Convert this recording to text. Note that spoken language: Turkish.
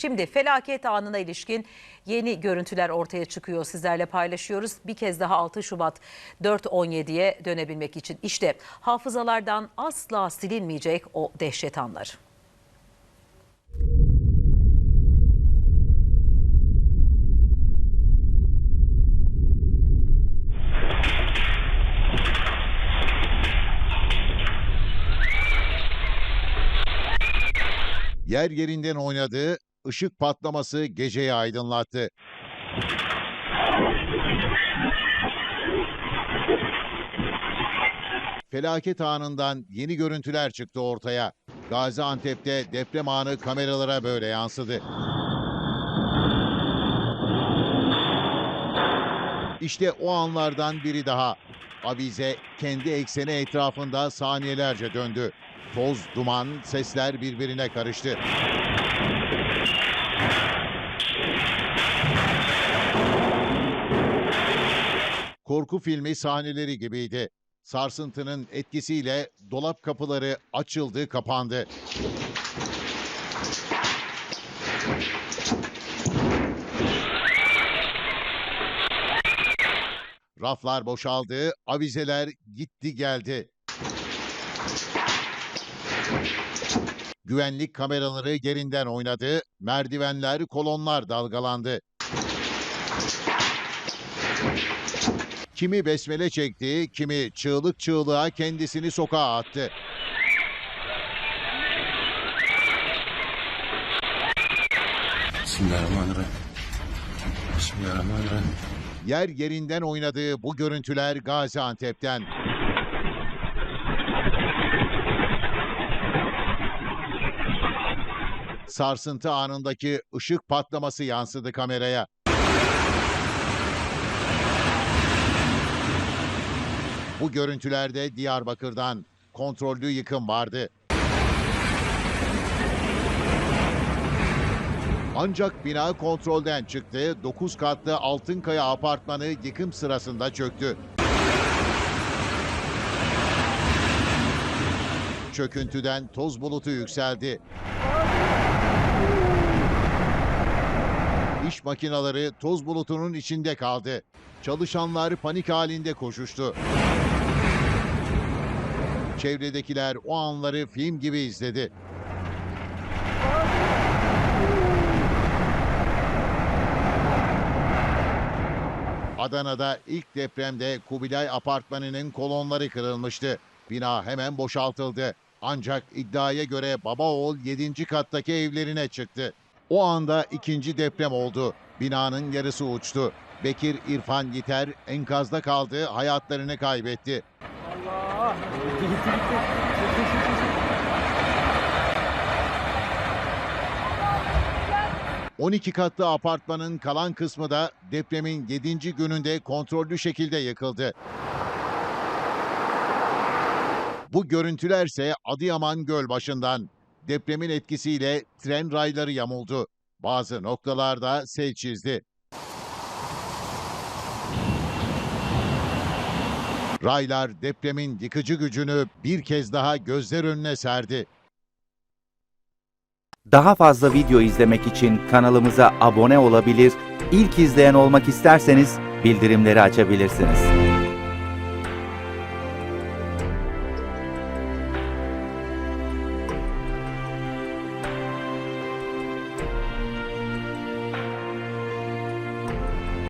Şimdi felaket anına ilişkin yeni görüntüler ortaya çıkıyor. Sizlerle paylaşıyoruz. Bir kez daha 6 Şubat 4.17'ye dönebilmek için. İşte hafızalardan asla silinmeyecek o dehşet anlar. Yer yerinden oynadığı ışık patlaması geceyi aydınlattı. Felaket anından yeni görüntüler çıktı ortaya. Gaziantep'te deprem anı kameralara böyle yansıdı. İşte o anlardan biri daha. Avize kendi ekseni etrafında saniyelerce döndü. Toz, duman, sesler birbirine karıştı. Korku filmi sahneleri gibiydi. Sarsıntının etkisiyle dolap kapıları açıldı, kapandı. Raflar boşaldı, avizeler gitti geldi. Güvenlik kameraları yerinden oynadı, merdivenler, kolonlar dalgalandı. Kimi besmele çekti, kimi çığlık çığlığa kendisini sokağa attı. Bismillahirrahmanirrahim. Bismillahirrahmanirrahim. Yer yerinden oynadığı bu görüntüler Gaziantep'ten. Sarsıntı anındaki ışık patlaması yansıdı kameraya. Bu görüntülerde Diyarbakır'dan kontrollü yıkım vardı. Ancak bina kontrolden çıktı. 9 katlı Altınkaya apartmanı yıkım sırasında çöktü. Çöküntüden toz bulutu yükseldi. İş makineleri toz bulutunun içinde kaldı. Çalışanlar panik halinde koşuştu. Çevredekiler o anları film gibi izledi. Adana'da ilk depremde Kubilay Apartmanı'nın kolonları kırılmıştı. Bina hemen boşaltıldı. Ancak iddiaya göre baba oğul 7. kattaki evlerine çıktı. O anda ikinci deprem oldu. Binanın yarısı uçtu. Bekir İrfan Yiter enkazda kaldı, hayatlarını kaybetti. 12 katlı apartmanın kalan kısmı da depremin 7. gününde kontrollü şekilde yıkıldı. Bu görüntülerse Adıyaman Gölbaşı'ndan. Depremin etkisiyle tren rayları yamuldu. Bazı noktalarda sel çizdi. Raylar depremin yıkıcı gücünü bir kez daha gözler önüne serdi. Daha fazla video izlemek için kanalımıza abone olabilir, ilk izleyen olmak isterseniz bildirimleri açabilirsiniz.